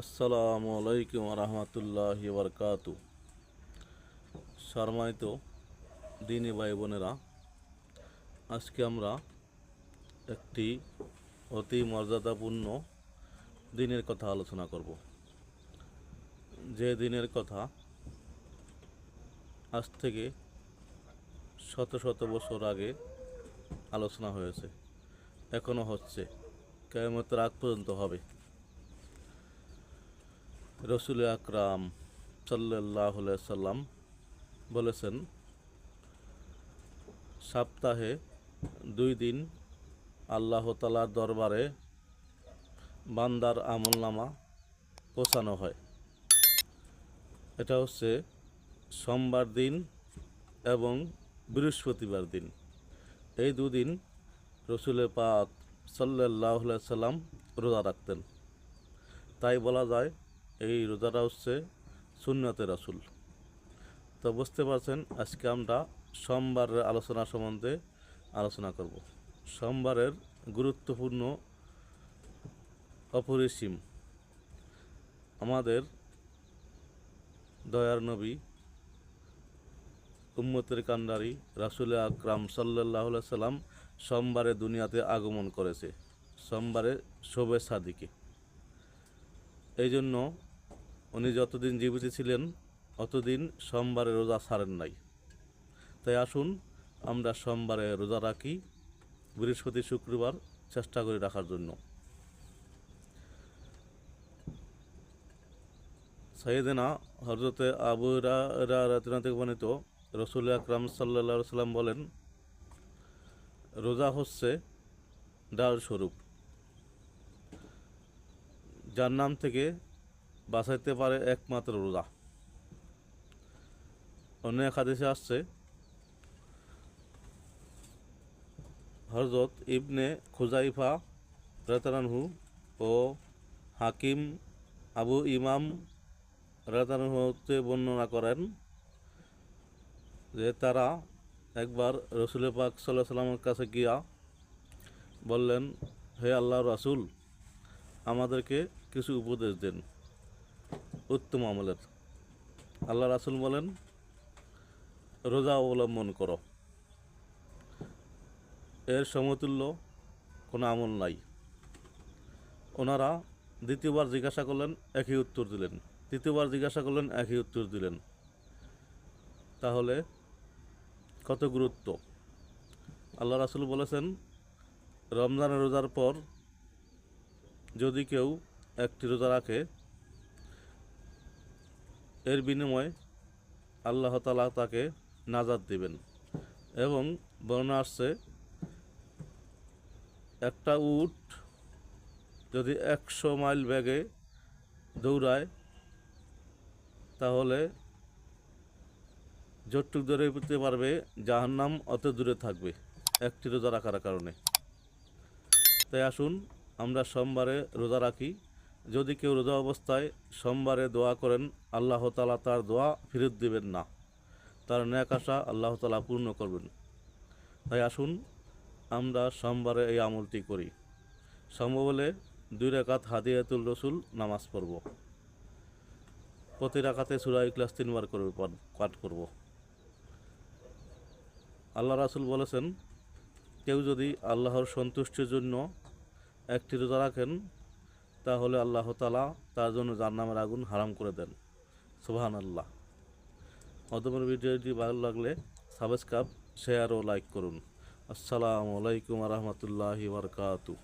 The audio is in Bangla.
আসসালামু আলাইকুম রহমতুল্লাহ বরকাতু সম্মানিত দিনী ভাই বোনেরা, আজকে আমরা একটি অতি মর্যাদাপূর্ণ দিনের কথা আলোচনা করব। যে দিনের কথা আজ থেকে শত শত বছর আগে আলোচনা হয়েছে এখনও হচ্ছে কেমতের আগ পর্যন্ত হবে। রসুল আকরাম সাল্লাহ সাল্লাম বলেছেন, সপ্তাহে দুই দিন আল্লাহ তালার দরবারে বান্দার আমলনামা পৌঁছানো হয়। এটা হচ্ছে সোমবার দিন এবং বৃহস্পতিবার দিন। এই দুদিন রসুলের পাক সাল্লাহ সাল্লাম রোজা রাখতেন। তাই বলা যায় এই রোজাটা হচ্ছে সুন্নতে রাসুল। তো বুঝতে পারছেন, আজকে আমরা সোমবারের আলোচনা সম্বন্ধে আলোচনা করব। সোমবারের গুরুত্বপূর্ণ অপরিসীম আমাদের দয়ার নবী, উম্মতের কান্ডারি রাসুল আকরাম সাল্লাহ সাল্লাম সোমবারে দুনিয়াতে আগমন করেছে। সোমবারে শোবে সাদিকে এই জন্য উনি যতদিন জীবিত ছিলেন, অতদিন সোমবারে রোজা ছাড়েন নাই। তাই আসুন, আমরা সোমবারে রোজা রাখি, বৃহস্পতি, শুক্রবার চেষ্টা করে রাখার জন্য। সৈয়দেনা হজরতে আবু রাতনা থেকে বর্ণিত রসুল আকরাম সাল্লা সাল্লাম বলেন, রোজা হচ্ছে ডাল স্বরূপ। যার নাম থেকে বাঁচাইতে পারে একমাত্র রোজা। অন্য এক হাদিসে আসছে হরজত ইবনে খুজাইফা রাতানহু ও হাকিম আবু ইমাম রাতানহুতে বর্ণনা করেন যে তারা একবার রসুল পাক সাল্লাহ সাল্লামের কাছে গিয়া বললেন, হে আল্লাহ রাসুল, আমাদেরকে কিছু উপদেশ দেন। উত্তম আমলের আল্লাহ রাসুল বলেন, রোজা অবলম্বন করো। এর সমতুল্য কোনো আমল নাই। ওনারা দ্বিতীয়বার জিজ্ঞাসা করলেন, একই উত্তর দিলেন। তৃতীয়বার জিজ্ঞাসা করলেন, একই উত্তর দিলেন। তাহলে কত গুরুত্ব? আল্লাহ রাসুল বলেছেন, রমজানের রোজার পর যদি কেউ একটি রোজা রাখে এর বিনিময়ে আল্লাহ তালা তাকে নাজাদ দিবেন। এবং বর্ণনা আসছে, একটা উট যদি একশো মাইল ব্যাগে দৌড়ায়, তাহলে যতটুক দূরে পেতে পারবে, জাহান্নাম অত দূরে থাকবে একটি রোজা রাখার কারণে। তাই আসুন, আমরা সোমবারে রোজা রাখি। যদি কেউ রোজা অবস্থায় সোমবারে দোয়া করেন, আল্লাহ তালা তার দোয়া ফেরত দিবেন না। তার ন্যাক আশা আল্লাহ তালা পূর্ণ করবেন। তাই আসুন, আমরা সোমবারে এই আমলটি করি। সম্ভব হলে দুই রাকাত হাদিয়াতুল রসুল নামাজ পড়ব। প্রতি রাকাতে সুরাই ক্লাস তিনবার করবে পাঠ করব। আল্লাহ রাসুল বলেছেন, কেউ যদি আল্লাহর সন্তুষ্টির জন্য একটি রোজা রাখেন তাহলে আল্লাহ তালা তার জন্য জান্নামের আগুন হারাম করে দেন। সুবাহান আল্লাহ অতপর ভিডিওটি ভালো লাগলে সাবস্ক্রাইব শেয়ার ও লাইক করুন। আসসালামু আলাইকুম রহমতুল্লাহি বরকাতু